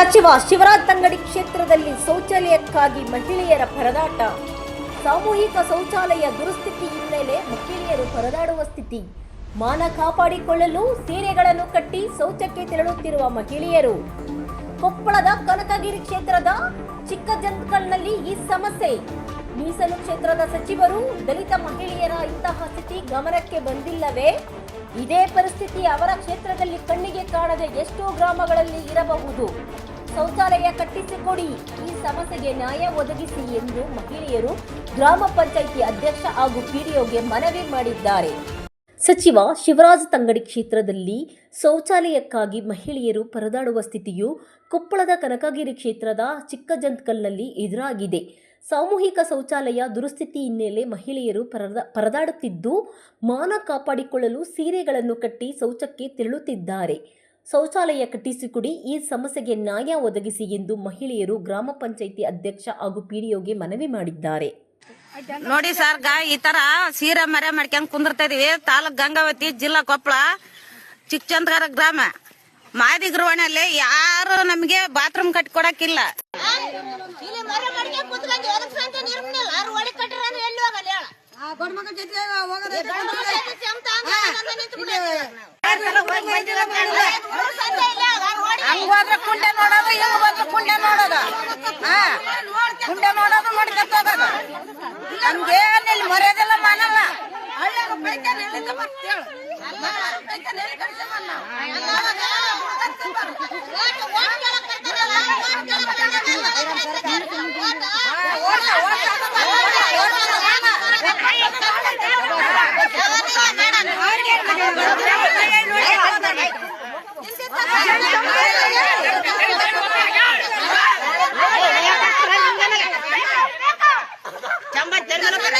ಸಚಿವ ಶಿವರಾಜ್ ತಂಗಡಿ ಕ್ಷೇತ್ರದಲ್ಲಿ ಶೌಚಾಲಯಕ್ಕಾಗಿ ಮಹಿಳೆಯರ ಪರದಾಟ. ಸಾಮೂಹಿಕ ಶೌಚಾಲಯ ದುರಸ್ಥಿತಿ ಹಿನ್ನೆಲೆ ಮಹಿಳೆಯರು ಪರದಾಡುವ ಸ್ಥಿತಿ. ಮಾನ ಕಾಪಾಡಿಕೊಳ್ಳಲು ಸೀರೆಗಳನ್ನು ಕಟ್ಟಿ ಶೌಚಕ್ಕೆ ತೆರಳುತ್ತಿರುವ ಮಹಿಳೆಯರು. ಕೊಪ್ಪಳದ ಕನಕಗಿರಿ ಕ್ಷೇತ್ರದ ಚಿಕ್ಕಜಂತ್ಕಲ್ನಲ್ಲಿ ಈ ಸಮಸ್ಯೆ. ಮೀಸಲು ಕ್ಷೇತ್ರದ ಸಚಿವರು ದಲಿತ ಮಹಿಳೆಯರ ಇಂತಹ ಸ್ಥಿತಿ ಗಮನಕ್ಕೆ ಬಂದಿಲ್ಲವೇ? ಇದೇ ಪರಿಸ್ಥಿತಿ ಅವರ ಕ್ಷೇತ್ರದಲ್ಲಿ ಕಣ್ಣಿಗೆ ಕಾಣದೆ ಎಷ್ಟೋ ಗ್ರಾಮಗಳಲ್ಲಿ ಇರಬಹುದು. ಶೌಚಾಲಯ ಕಟ್ಟಿಸಿಕೊಡಿ. ಈ ಸಮಸ್ಯೆಗೆ ನ್ಯಾಯ ಒದಗಿಸಿ ಎಂದು ಮಹಿಳೆಯರು ಗ್ರಾಮ ಪಂಚಾಯಿತಿ ಅಧ್ಯಕ್ಷ ಹಾಗೂ ಪಿಡಿಒಗೆ ಮನವಿ ಮಾಡಿದ್ದಾರೆ. ಸಚಿವ ಶಿವರಾಜ್ ತಂಗಡಿ ಕ್ಷೇತ್ರದಲ್ಲಿ ಶೌಚಾಲಯಕ್ಕಾಗಿ ಮಹಿಳೆಯರು ಪರದಾಡುವ ಸ್ಥಿತಿಯು ಕೊಪ್ಪಳದ ಕನಕಗಿರಿ ಕ್ಷೇತ್ರದ ಚಿಕ್ಕಜಂತ್ಕಲ್ನಲ್ಲಿ ಎದುರಾಗಿದೆ. ಸಾಮೂಹಿಕ ಶೌಚಾಲಯ ದುರಸ್ಥಿತಿ ಹಿನ್ನೆಲೆ ಮಹಿಳೆಯರು ಪರದ, ಪರದಾಡುತ್ತಿದ್ದು, ಮಾನ ಕಾಪಾಡಿಕೊಳ್ಳಲು ಸೀರೆಗಳನ್ನು ಕಟ್ಟಿ ಶೌಚಕ್ಕೆ ತೆರಳುತ್ತಿದ್ದಾರೆ. ಶೌಚಾಲಯ ಕಟ್ಟಿಸಿಕೊಡಿ ಈ ಸಮಸ್ಯೆಗೆ ನ್ಯಾಯ ಒದಗಿಸಿ ಎಂದು ಮಹಿಳೆಯರು ಗ್ರಾಮ ಪಂಚಾಯಿತಿ ಅಧ್ಯಕ್ಷ ಹಾಗೂ ಪಿಡಿಒಗೆ ಮನವಿ ಮಾಡಿದ್ದಾರೆ. ನೋಡಿ ಸರ್ ಗಾ ಈ ತರ ಸೀರೆ ಮರೆ ಮಾಡ್ಕೊಂಡ್ ಕುಂದಿರ್ತಾ ಇದೀವಿ. ತಾಲೂಕ್ ಗಂಗಾವತಿ ಜಿಲ್ಲಾ ಕೊಪ್ಪಳ ಚಿಕ್ಕಚಂದ್ಗರ ಗ್ರಾಮ. ಮಾದಿ ಗೃಹಣಲ್ಲಿ ಯಾರು ನಮಗೆ ಬಾತ್ರೂಮ್ ಕಟ್ಕೊಡಕ್ಕಿಲ್ಲ. ಇಲ್ಲಿ ಕುಂಡೆ ನೋಡೋದು ಹಿಂಗ್ ಬಂದ್ರೆ ಕುಂಡೆ ನೋಡೋದು ಹಾ ಕುಂಡೆ ನೋಡೋದು ಮಾಡ್ಕೊಂತ ಹೋಗೋದು ನಮ್ಗೇನ್ ಇಲ್ಲಿ ಮರ್ಯಾದೆಲ್ಲ ಮಾಡಲ್ಲ ಹಳ್ಳ್ಯಾಗ para